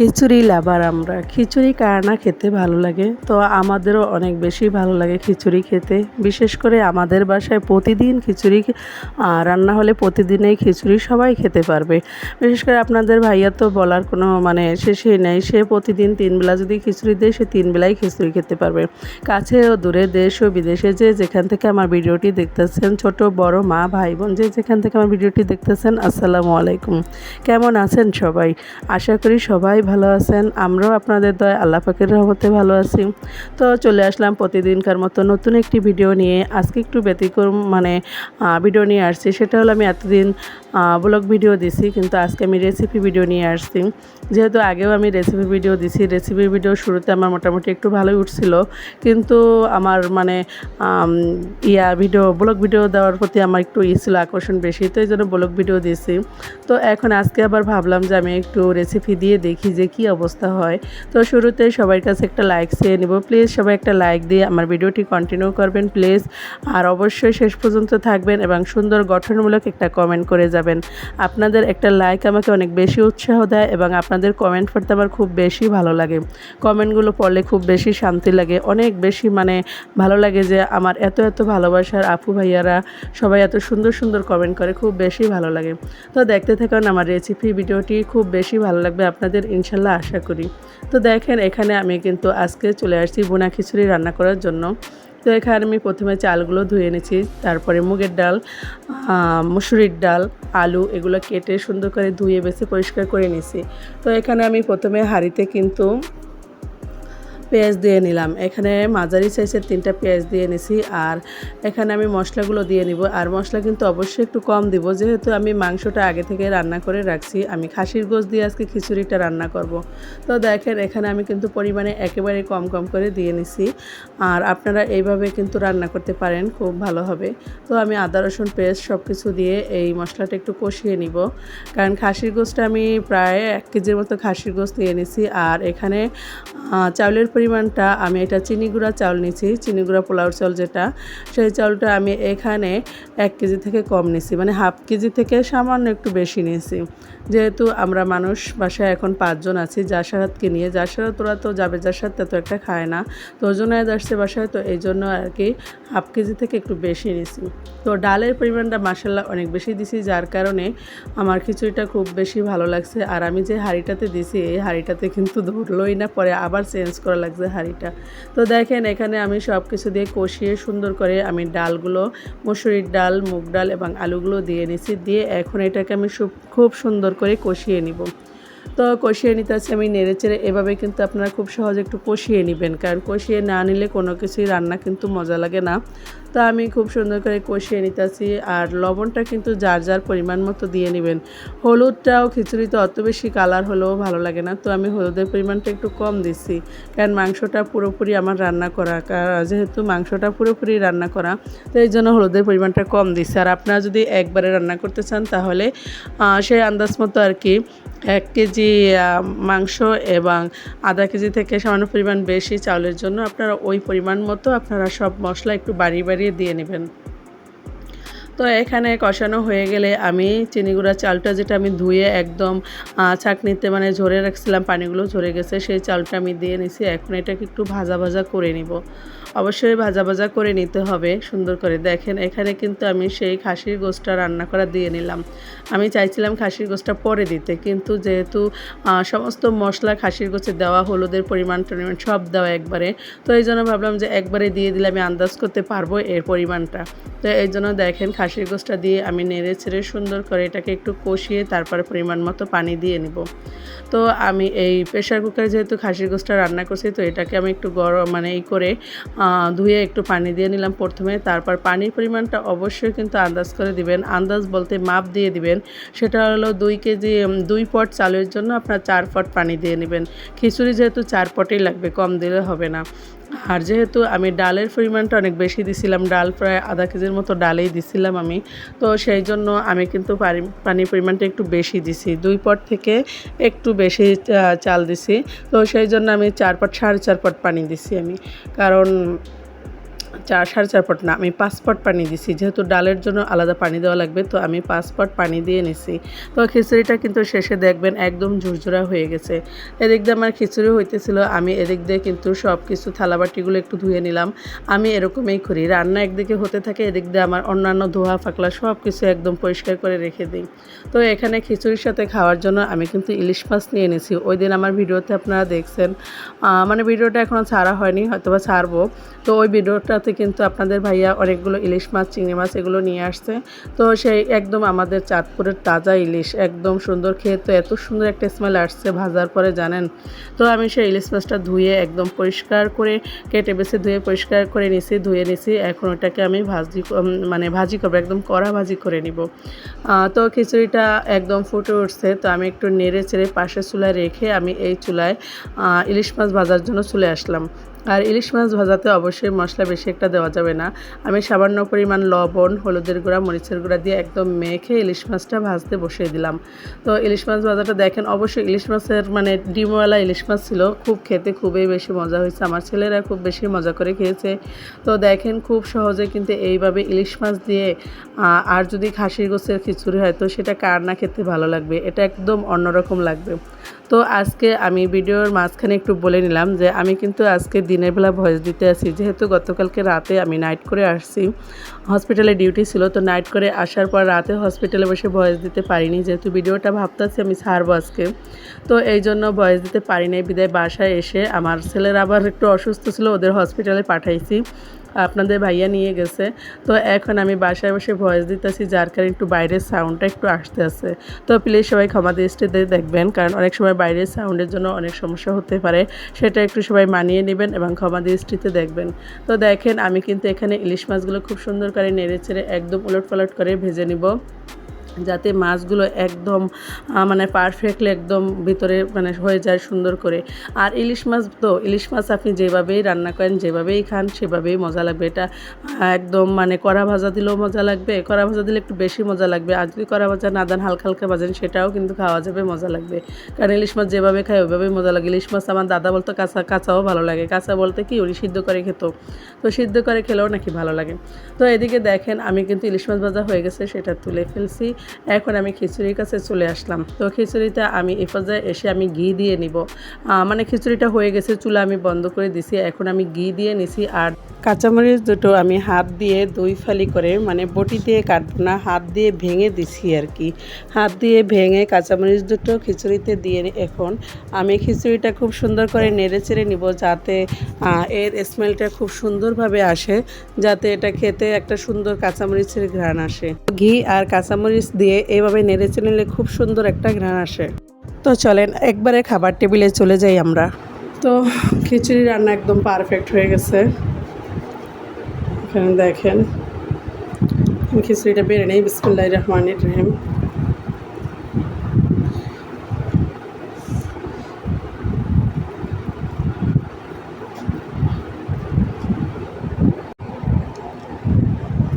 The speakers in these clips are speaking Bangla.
খিচুড়ি লাভার আমরা। খিচুড়ি কার না খেতে ভালো লাগে? তো আমাদেরও অনেক বেশি ভালো লাগে খিচুড়ি খেতে। বিশেষ করে আমাদের বাসায় প্রতিদিন খিচুড়ি রান্না হলে প্রতিদিনই খিচুড়ি সবাই খেতে পারবে। বিশেষ করে আপনাদের ভাইয়া তো বলার কোনো মানে শেষই নেই। সে প্রতিদিন তিন বেলা যদি খিচুড়ি দেয়, সে তিন বেলাই খিচুড়ি খেতে পারবে। কাছে ও দূরে দেশ ও বিদেশে যে যেখান থেকে আমার ভিডিওটি দেখতেছেন, ছোট, বড়, মা, ভাই, বোন, যে যেখান থেকে আমার ভিডিওটি দেখতেছেন, আসসালামু আলাইকুম। কেমন আছেন সবাই? আশা করি সবাই ভালো আছেন? আমরাও আপনাদের দয় আল্লাহ পাকের রহমতে ভালো আছি। তো চলে আসলাম প্রতিদিনকার মতো নতুন একটি ভিডিও নিয়ে। আজকে একটু ব্যতিক্রম মানে ভিডিও নিয়ে আসছি। সেটা হলো আমি এতদিন ব্লগ ভিডিও দিছি, কিন্তু আজকে আমি রেসিপি ভিডিও নিয়ে আসছি। যেহেতু আগেও আমি রেসিপি ভিডিও দিছি রেসিপি ভিডিও শুরুতে আমার মোটামুটি একটু ভালোই উঠছিল। কিন্তু আমার মানে ইয়া ভিডিও ব্লগ ভিডিও দেওয়ার প্রতি আমার একটু ই ছিল, আকর্ষণ বেশি, তো এই জন্য ব্লগ ভিডিও দিছি। তো এখন আজকে আবার ভাবলাম যে আমি একটু রেসিপি দিয়ে দেখি যে কি অবস্থা হয়। তো শুরুতে সবার কাছে একটা লাইক চেয়ে নেব। প্লিজ সবাই একটা লাইক দিয়ে আমার ভিডিওটি কন্টিনিউ করবেন প্লিজ আর অবশ্যই শেষ পর্যন্ত থাকবেন এবং সুন্দর গঠনমূলক একটা কমেন্ট করে যাবেন। আপনাদের একটা লাইক আমাকে অনেক বেশি উৎসাহ দেয় এবং আপনাদের কমেন্ট পড়তে আমার খুব বেশি ভালো লাগে। কমেন্টগুলো পড়লে খুব বেশি শান্তি লাগে। অনেক বেশি মানে ভালো লাগে যে আমার এত এত ভালোবাসার আপু ভাইয়ারা সবাই এত সুন্দর সুন্দর কমেন্ট করে, খুব বেশি ভালো লাগে। তো দেখতে থাকুন আমার রেসিপি ভিডিওটি, খুব বেশি ভালো লাগবে আপনাদের ইনশাল্লাহ আশা করি। তো দেখেন এখানে আমি কিন্তু আজকে চলে আসছি বোনা খিচুড়ি রান্না করার জন্য। তো এখানে আমি প্রথমে চালগুলো ধুয়ে এনেছি, তারপরে মুগের ডাল মুসুরির ডাল, আলু এগুলো কেটে সুন্দর করে ধুয়ে বেছে পরিষ্কার করে নিয়েছি। তো এখানে আমি প্রথমে হাঁড়িতে কিন্তু পেঁয়াজ দিয়ে নিলাম। এখানে মাঝারি সাইজের তিনটা পেঁয়াজ দিয়ে নিছি আর এখানে আমি মশলাগুলো দিয়ে নিব আর মশলা কিন্তু অবশ্যই একটু কম দিব। যেহেতু আমি মাংসটা আগে থেকে রান্না করে রাখছি, আমি খাসির গোশ দিয়ে আজকে খিচুড়িটা রান্না করব। তো দেখেন, এখানে আমি কিন্তু পরিমাণে একেবারে কম কম করে দিয়ে নিছি আর আপনারা এইভাবে কিন্তু রান্না করতে পারেন, খুব ভালো হবে। তো আমি আদা, রসুন পেস্ট সব কিছু দিয়ে এই মশলাটা একটু কষিয়ে নিব। কারণ খাসির গোশটা আমি প্রায় এক কেজির মতো খাসির গোশ দিয়ে নিছি আর এখানে চাউলের পরিমাণটা আমি এটা চিনি গুঁড়া চাউল নিছি চিনি গুঁড়া পোলাও চাউল যেটা, সেই চাউলটা আমি এখানে এক কেজি থেকে কম নিছি মানে হাফ কেজি থেকে সামান্য একটু বেশি নিয়েছি। যেহেতু আমরা মানুষ বাসায় এখন পাঁচজন আছি, জাসারাতকে নিয়ে, জাসারাত ওরা তো যাবে, জাসারাত তো একটা খায় না, তো ওজন আসছে বাসায়, তো এই জন্য আর কি হাফ কেজি থেকে একটু বেশি নিছি তো ডালের পরিমাণটা মাসাল্লাহ অনেক বেশি দিছি, যার কারণে আমার খিচুড়িটা খুব বেশি ভালো লাগছে, আর আমি যে হাঁড়িটাতে দিছি, এই হাঁড়িটাতে কিন্তু ধরলোই না, পরে আবার চেঞ্জ করা হাঁড়িটা। তো দেখেন এখানে আমি সব কিছু দিয়ে কষিয়ে সুন্দর করে আমি ডালগুলো, মসুরির ডাল, মুগ ডাল এবং আলুগুলো দিয়ে নিছি। দিয়ে এখন এটাকে আমি খুব সুন্দর করে কষিয়ে নিব। তো কষিয়ে নিতে আছে, আমি নেড়ে চেড়ে এভাবে কিন্তু আপনারা খুব সহজে একটু কষিয়ে নেবেন, কারণ কষিয়ে না নিলে কোনো কিছুই রান্না কিন্তু মজা লাগে না। তো আমি খুব সুন্দর করে কষিয়ে নিতেছি আর লবণটা কিন্তু যার যার পরিমাণ মতো দিয়ে নেবেন। হলুদটাও খিচুড়িতে অত বেশি কালার হলেও ভালো লাগে না, তো আমি হলুদের পরিমাণটা একটু কম দিচ্ছি, কারণ মাংসটা পুরোপুরি আমার রান্না করা যেহেতু মাংসটা পুরোপুরি রান্না করা, তো এই জন্য হলুদের পরিমাণটা কম দিচ্ছি। আর আপনারা যদি একবারে রান্না করতে চান তাহলে সেই আন্দাজ মতো আর কি এক কেজি মাংস এবং আধা কেজি থেকে সামান্য পরিমাণ বেশি চাউলের জন্য আপনারা ওই পরিমাণ মতো আপনারা সব মশলা একটু বাড়িয়ে বাড়িয়ে দিয়ে নেবেন। তো এখানে কষানো হয়ে গেলে আমি চিনি গুঁড়া চালটা যেটা আমি ধুয়ে একদম ছাঁকনিতে মানে ঝরে রাখছিলাম, পানিগুলো ঝরে গেছে, সেই চালটা আমি দিয়ে নিছি। এখন এটাকে একটু ভাজা ভাজা করে নিব। অবশ্যই ভাজা ভাজা করে নিতে হবে, সুন্দর করে। দেখেন, এখানে কিন্তু আমি সেই খাসির গোষ্ঠটা রান্না করা দিয়ে নিলাম। আমি চাইছিলাম খাসির গোষ্ঠটা পরে দিতে, কিন্তু যেহেতু সমস্ত মশলা খাসির গোছে দেওয়া, হলুদের পরিমাণ টরিমাণ সব দেওয়া একবারে, তো এই জন্য ভাবলাম যে একবারে দিয়ে দিলে আমি আন্দাজ করতে পারব এর পরিমাণটা। তো এই জন্য দেখেন, খাসির গোষ্ঠটা দিয়ে আমি নেড়ে ছেড়ে সুন্দর করে এটাকে একটু কষিয়ে তারপরে পরিমাণ মতো পানি দিয়ে নিব। তো আমি এই প্রেশার কুকারে যেহেতু খাসির গোষ্ঠটা রান্না করছি, তো এটাকে আমি একটু গরম মানে এই করে ধুয়ে একটু পানি দিয়ে নিলাম প্রথমে। তারপর পানির পরিমাণটা অবশ্যই কিন্তু আন্দাজ করে দিবেন। আন্দাজ বলতে মাপ দিয়ে দিবেন। সেটা হলো দুই কেজি দুই পট চালের জন্য আপনার চার পট পানি দিয়ে নেবেন। খিচুড়ি যেহেতু চার পটেই লাগবে, কম দিলে হবে না। আর যেহেতু আমি ডালের পরিমাণটা অনেক বেশি দিছিলাম, ডাল প্রায় আধা কেজির মতো ডালেই দিছিলাম আমি, তো সেই জন্য আমি কিন্তু পানি- পানির পরিমাণটা একটু বেশি দিছি। দুই পট থেকে একটু বেশি চাল দিছি, তো সেই জন্য আমি চার পট, সাড়ে চার পট পানি দিছি আমি। কারণ চার, সাড়ে চার পট না, আমি পাঁচ পানি দিছি। যেহেতু ডালের জন্য আলাদা পানি দেওয়া লাগবে, তো আমি পাঁচ পানি দিয়ে নিছি। তো খিচুড়িটা কিন্তু শেষে দেখবেন একদম ঝুরঝুরা হয়ে গেছে। এদিক দিয়ে আমার খিচুড়ি হইতেছিল, আমি এদিক দিয়ে কিন্তু সব কিছু থালাবাটিগুলো একটু ধুয়ে নিলাম। আমি এরকমই করি, রান্না একদিকে হতে থাকে, এদিক দিয়ে আমার অন্যান্য ধোয়া, ফাকলা সব কিছু একদম পরিষ্কার করে রেখে দিই। তো এখানে খিচুড়ির সাথে খাওয়ার জন্য আমি কিন্তু ইলিশ মাছ নিয়ে এনেছি ওই দিন আমার ভিডিওতে আপনারা দেখছেন মানে ভিডিওটা এখনও ছাড়া হয়নি হয়তো বা ছাড়বো। তো ওই ভিডিওটাতে কিন্তু আপনাদের ভাইয়া অনেকগুলো ইলিশ মাছ, চিংড়ি মাছ এগুলো নিয়ে আসছে। তো সেই একদম আমাদের চাঁদপুরের তাজা ইলিশ, একদম সুন্দর খেয়ে তো এত সুন্দর একটা স্মেল আসছে ভাজার পরে, জানেন? তো আমি সেই ইলিশ মাছটা ধুয়ে একদম পরিষ্কার করে, কেটে বেছে ধুয়ে পরিষ্কার করে নিছি, ধুয়ে নিছি। এখন ওটাকে আমি ভাজি মানে ভাজি করব, একদম কড়া ভাজি করে নিব। তো খিচুড়িটা একদম ফুটে উঠছে। তো আমি একটু নেড়ে চেড়ে পাশে চুলায় রেখে আমি এই চুলায় ইলিশ মাছ ভাজার জন্য চলে আসলাম। আর ইলিশ মাছ ভাজাতে অবশ্যই মশলা বেশি একটা দেওয়া যাবে না। আমি সামান্য পরিমাণ লবণ, হলুদের গুঁড়া, মরিচের গুঁড়া দিয়ে একদম মেখে ইলিশ মাছটা ভাজতে বসিয়ে দিলাম। তো ইলিশ মাছ ভাজাটা দেখেন, অবশ্যই ইলিশ মাছের মানে ডিমওয়ালা ইলিশ মাছ ছিল, খুব খেতে খুবই বেশি মজা হয়েছে। আমার ছেলেরা খুব বেশি মজা করে খেয়েছে। তো দেখেন, খুব সহজে কিন্তু এইভাবে ইলিশ মাছ দিয়ে আর যদি খাসির গোছের খিচুড়ি হয়, তো সেটা কার না খেতে ভালো লাগবে? এটা একদম অন্যরকম লাগবে। তো আজকে আমি ভিডিওর মাঝখানে একটু বলে নিলাম যে, আমি কিন্তু আজকে দিনের বেলা ভয়েস দিতে আসি। যেহেতু গতকালকে রাতে আমি নাইট করে আসছি, হসপিটালে ডিউটি ছিল, তো নাইট করে আসার পর রাতে হসপিটালে বসে ভয়েস দিতে পারিনি। যেহেতু ভিডিওটা ভাবতেছি আমি ছাড়বো আজকে, তো এই জন্য ভয়েস দিতে পারিনি। বিদায় বাসায় এসে আমার ছেলের আবার একটু অসুস্থ ছিল, ওদের হসপিটালে পাঠাইছি। আপনাদের ভাইয়া নিয়ে গেছে। তো এখন আমি বাসায় বসে ভয়েস দিতেছি, যার কারণে একটু বাইরের সাউন্ডটা একটু আসতে আছে। তো প্লিজ সবাই ক্ষমা দৃষ্টিতে দেখবেন, কারণ অনেক সময় বাইরের সাউন্ডের জন্য অনেক সমস্যা হতে পারে। সেটা একটু সবাই মানিয়ে নেবেন এবং ক্ষমা দৃষ্টিতে দেখবেন। তো দেখেন, আমি কিন্তু এখানে ইলিশ মাছগুলো খুব সুন্দর করে নেড়ে ছেড়ে একদম উলট পালট করে ভেজে নিব। যাতে মাছগুলো একদম মানে পারফেক্টলি একদম ভিতরে মানে হয়ে যায় সুন্দর করে। আর ইলিশ মাছ তো, ইলিশ মাছ আপনি যেভাবেই রান্না করেন, যেভাবেই খান, সেভাবেই মজা লাগবে। এটা একদম মানে কড়া ভাজা দিলেও মজা লাগবে, কড়া ভাজা দিলে একটু বেশি মজা লাগবে। আর যদি কড়া ভাজা না দেন, হালকা হালকা ভাজেন, সেটাও কিন্তু খাওয়া যাবে, মজা লাগবে। কারণ ইলিশ মাছ যেভাবে খায়, ওইভাবেই মজা লাগে। ইলিশ মাছ আমার দাদা বলতো, কাঁচা, কাঁচাও ভালো লাগে। কাঁচা বলতে কি, উনি সিদ্ধ করে খেত। তো সিদ্ধ করে খেলেও নাকি ভালো লাগে। তো এদিকে দেখেন, আমি কিন্তু ইলিশ মাছ ভাজা হয়ে গেছে, সেটা তুলে ফেলছি। এখন আমি খিচুড়ির কাছে চলে আসলাম। তো খিচুড়িটা আমি এ পর্যায়ে এসে আমি ঘি দিয়ে নিব। মানে খিচুড়িটা হয়ে গেছে, চুলা আমি বন্ধ করে দিছি। এখন আমি ঘি দিয়ে নিছি আর কাঁচামরিচ দুটো আমি হাত দিয়ে দুই ফালি করে মানে বটি দিয়ে কাটবো না, হাত দিয়ে ভেঙে দিছি আর কি। হাত দিয়ে ভেঙে কাঁচামরিচ দুটো খিচুড়িতে দিয়ে এখন আমি খিচুড়িটা খুব সুন্দর করে নেড়ে চেড়ে নিব যাতে এর স্মেলটা খুব সুন্দরভাবে আসে, যাতে এটা খেতে একটা সুন্দর কাঁচামরিচের ঘ্রাণ আসে। ঘি আর কাঁচামরিচ দিয়ে এভাবে নেড়ে চেড়ে নিলে খুব সুন্দর একটা ঘ্রাণ আসে। তো চলেন, একবারে খাবার টেবিলে চলে যাই আমরা। তো খিচুড়ি রান্না একদম পারফেক্ট হয়ে গেছে। এখানে দেখেন খিচুড়িটা বেড়ে নেই বিসমুল্লাহ রহমান রহিম।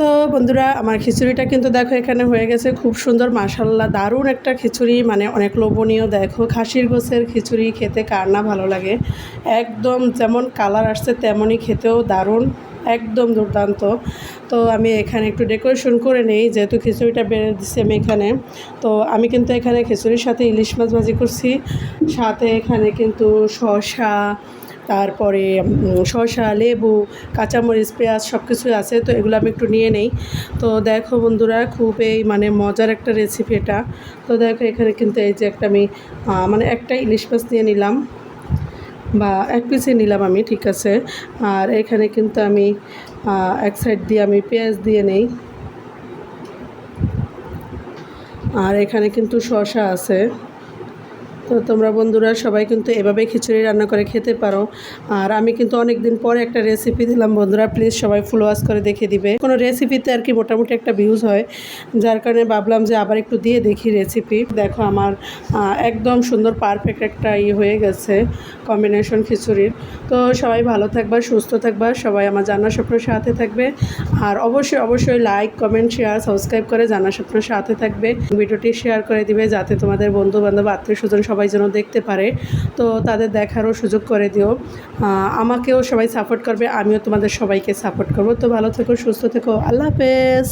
তো বন্ধুরা, আমার খিচুড়িটা কিন্তু দেখো এখানে হয়ে গেছে খুব সুন্দর মাসাল্লাহ দারুণ একটা খিচুড়ি মানে অনেক লোভনীয়, দেখো, খাসির গোছের খিচুড়ি খেতে কার না ভালো লাগে। একদম যেমন কালার আসছে তেমনই খেতেও দারুণ, একদম দুর্দান্ত। তো আমি এখানে একটু ডেকোরেশন করে নেই, যেহেতু খিচুড়িটা বেড়ে দিচ্ছি আমি এখানে। তো আমি কিন্তু এখানে খিচুড়ির সাথে ইলিশ মাছ ভাজি করছি, সাথে এখানে কিন্তু শসা তারপরে শসা, লেবু, কাঁচামরিচ, পেঁয়াজ সব কিছুই আছে, তো এগুলো আমি একটু নিয়ে নেই। তো দেখো বন্ধুরা খুবই মানে মজার একটা রেসিপি এটা। তো দেখো এখানে কিন্তু এই যে একটা আমি মানে একটা ইলিশ মাছ নিয়ে নিলাম, বা এক পিসে নিলাম আমি, ঠিক আছে। আর এখানে কিন্তু আমি এক সাইড দিয়ে আমি পেঁয়াজ দিয়ে নেই। আর এখানে কিন্তু শসা আছে। তো তোমরা বন্ধুরা সবাই কিন্তু এভাবে খিচুড়ি রান্না করে খেতে পারো। আর আমি কিন্তু অনেক দিন পরে একটা রেসিপি দিলাম বন্ধুরা প্লিজ সবাই ফুল করে দেখে দিবে। কোনো রেসিপিতে আর কি মোটামুটি একটা ভিউজ হয়, যার কারণে ভাবলাম যে আবার একটু দিয়ে দেখি রেসিপি দেখো আমার একদম সুন্দর পারফেক্ট একটা ইয়ে হয়ে গেছে কম্বিনেশন খিচুড়ির। তো সবাই ভালো থাকবা, সুস্থ থাকবা, সবাই আমার জানা স্বপ্নের সাথে থাকবে। আর অবশ্যই অবশ্যই লাইক কমেন্ট শেয়ার সাবস্ক্রাইব করে জানা স্বপ্নের সাথে থাকবে। ভিডিওটি শেয়ার করে দিবে যাতে তোমাদের বন্ধু বান্ধব আত্মীয় স্বজন সবাই সবাই যেন দেখতে পারে। তো তাদের দেখারও সুযোগ করে দিও। আমাকেও সবাই সাপোর্ট করবে, আমিও তোমাদের সবাইকে সাপোর্ট করব। তো ভালো থেকো, সুস্থ থেকো। আল্লাহ হাফেজ।